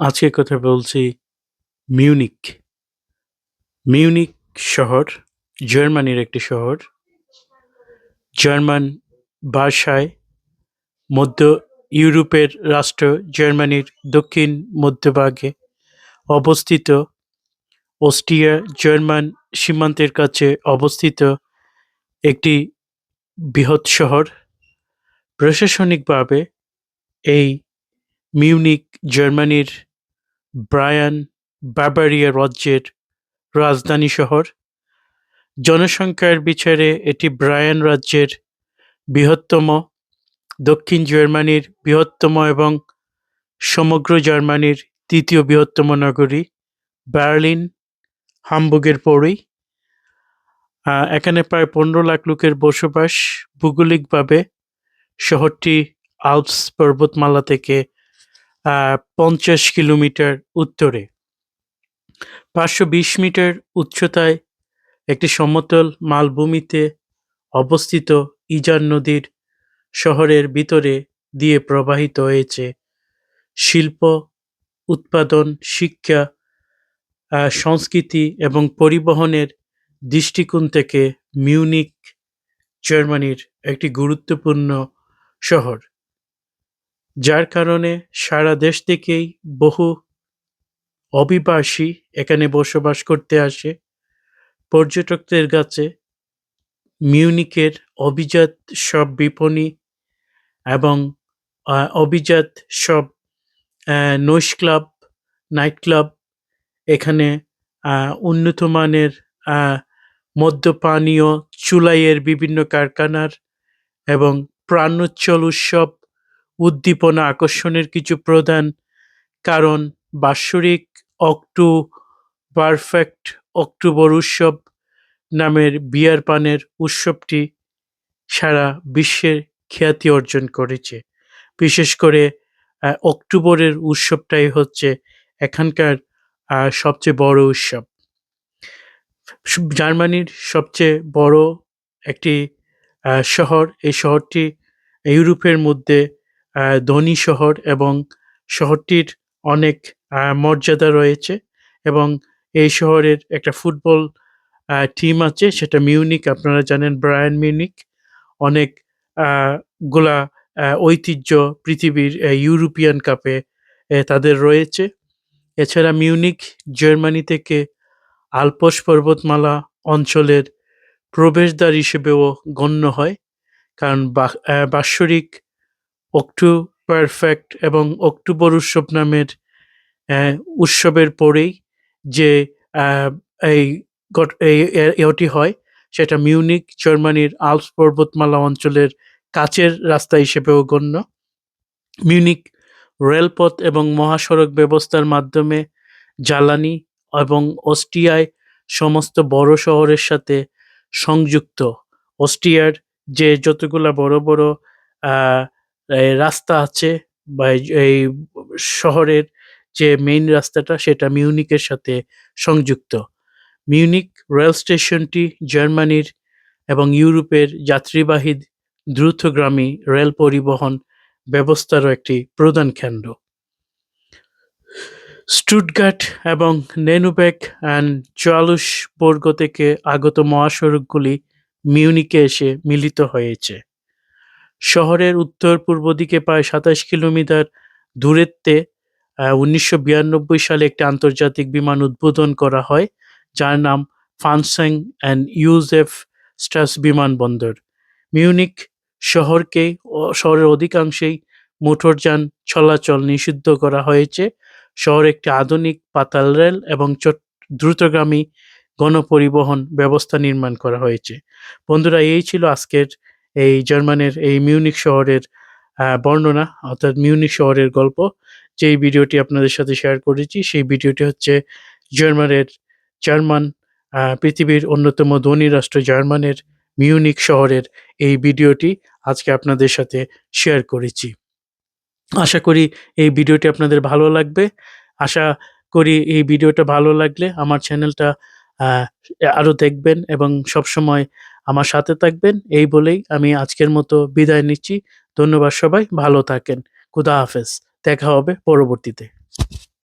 আজকে কথা বলছি মিউনিক। মিউনিক শহর, জার্মানির একটি শহর। জার্মান ভাষায় মধ্য ইউরোপের রাষ্ট্র জার্মানির দক্ষিণ মধ্যভাগে অবস্থিত। অস্ট্রিয়া জার্মান সীমান্তের কাছে অবস্থিত একটি বৃহৎ শহর। প্রশাসনিকভাবে এই মিউনিক জার্মানির ব্রায়ান বাবারিয়া রাজ্যের রাজধানী শহর। জনসংখ্যার বিচারে এটি ব্রায়ান রাজ্যের বৃহত্তম, দক্ষিণ জার্মানির বৃহত্তম এবং সমগ্র জার্মানির তৃতীয় বৃহত্তম নগরী বার্লিন, হামবুর্গের পরেই। এখানে প্রায় পনেরো লাখ লোকের বসবাস ভৌগোলিকভাবে শহরটি আলপস পর্বতমালা থেকে পঞ্চাশ কিলোমিটার উত্তরে। পাঁচশো বিশ মিটার উচ্চতায় একটি সমতল মালভূমিতে অবস্থিত ইজার নদীর শহরের ভিতরে দিয়ে প্রবাহিত হয়েছে শিল্প, উৎপাদন, শিক্ষা সংস্কৃতি এবং পরিবহনের দৃষ্টিকোণ থেকে মিউনিক, জার্মানির একটি গুরুত্বপূর্ণ শহর। যার কারণে সারা দেশ থেকেই বহু অভিবাসী এখানে বসবাস করতে আসে। পর্যটকদের কাছে মিউনিকের অভিজাত সব বিপণী এবং অভিজাত সব নৈশ ক্লাব, নাইট ক্লাব এখানে উন্নত মানের মদ্যপানীয় চুলাইয়ের বিভিন্ন কারখানার এবং প্রাণোচ্ছল উৎসব উদ্দীপনা আকর্ষণের কিছু প্রধান কারণ বাৎসরিক অক্টো পারফেক্ট অক্টোবর উৎসব নামের বিয়ার পানের উৎসবটি সারা বিশ্বে খ্যাতি অর্জন করেছে। বিশেষ করে অক্টোবরের উৎসবটাই হচ্ছে এখানকার সবচেয়ে বড় উৎসব। জার্মানির সবচেয়ে বড় একটি শহর, এই শহরটি ইউরোপের মধ্যে ধনী শহর এবং শহরটির অনেক মর্যাদা রয়েছে এবং এই শহরের একটা ফুটবল টিম আছে, সেটা মিউনিক, আপনারা জানেন ব্রায়ান মিউনিক। অনেকগুলা ঐতিহ্য পৃথিবীর ইউরোপিয়ান কাপে তাদের রয়েছে। এছাড়া মিউনিক, জার্মানি থেকে আলপস পর্বতমালা অঞ্চলের প্রবেশদ্বার হিসেবেও গণ্য হয়। কারণ বাৎসরিক অক্টো পারফেক্ট এবং অক্টোবর উৎসব নামের উৎসবের পরেই যে এই এটি হয়, সেটা মিউনিক, জার্মানির আলপস পর্বতমালা অঞ্চলের কাছের রাস্তা হিসেবেও গণ্য। মিউনিক রেলপথ এবং মহাসড়ক ব্যবস্থার মাধ্যমে জ্বালানি এবং অস্ট্রিয়ায় সমস্ত বড় শহরের সাথে সংযুক্ত। অস্ট্রিয়ার যে যতগুলা বড় বড় রাস্তা আছে বা এই- শহরের যে মেইন রাস্তাটা সেটা মিউনিকের সাথে সংযুক্ত। মিউনিক রেল স্টেশনটি জার্মানির এবং ইউরোপের যাত্রীবাহী দ্রুতগ্রামী রেল পরিবহন ব্যবস্থারও একটি প্রধান কেন্দ্র। স্টুটগার্ট এবং নেনুবেক অ্যান্ড চালুসবর্গ থেকে আগত মহাসড়কগুলি মিউনিকে এসে মিলিত হয়েছে। শহরের উত্তর পূর্ব দিকে প্রায় সাতাশ কিলোমিটার দূরত্বে উনিশশো বিরানব্বই সালে একটি আন্তর্জাতিক বিমান উদ্বোধন করা হয়, যার নাম ফানসেং অ্যান্ড ইউজেফ স্ট্রাস বিমানবন্দর মিউনিক শহরকে শহরের অধিকাংশেই মোটরযান চলাচল নিষিদ্ধ করা হয়েছে। শহরে একটি আধুনিক পাতাল রেল এবং দ্রুতগামী গণপরিবহন ব্যবস্থা নির্মাণ করা হয়েছে। বন্ধুরা, এই ছিল আজকের এই জার্মানের, এই মিউনিক শহরের বর্ণনা, অর্থাৎ মিউনিক শহরের গল্প, যেই ভিডিওটি আপনাদের সাথে শেয়ার করেছি, সেই ভিডিওটি হচ্ছে জার্মানের জার্মান পৃথিবীর অন্যতম ধনী রাষ্ট্র জার্মানের মিউনিক শহরের এই ভিডিওটি আজকে আপনাদের সাথে শেয়ার করেছি। আশা করি এই ভিডিওটি আপনাদের ভালো লাগবে। আশা করি এই ভিডিওটা ভালো লাগলে আমার চ্যানেলটা আরও দেখবেন এবং সবসময় আমার সাথে থাকবেন। এই বলেই আমি আজকের মতো বিদায় নিচ্ছি। ধন্যবাদ সবাই, ভালো থাকেন। খুদা হাফেজ। দেখা হবে পরবর্তীতে।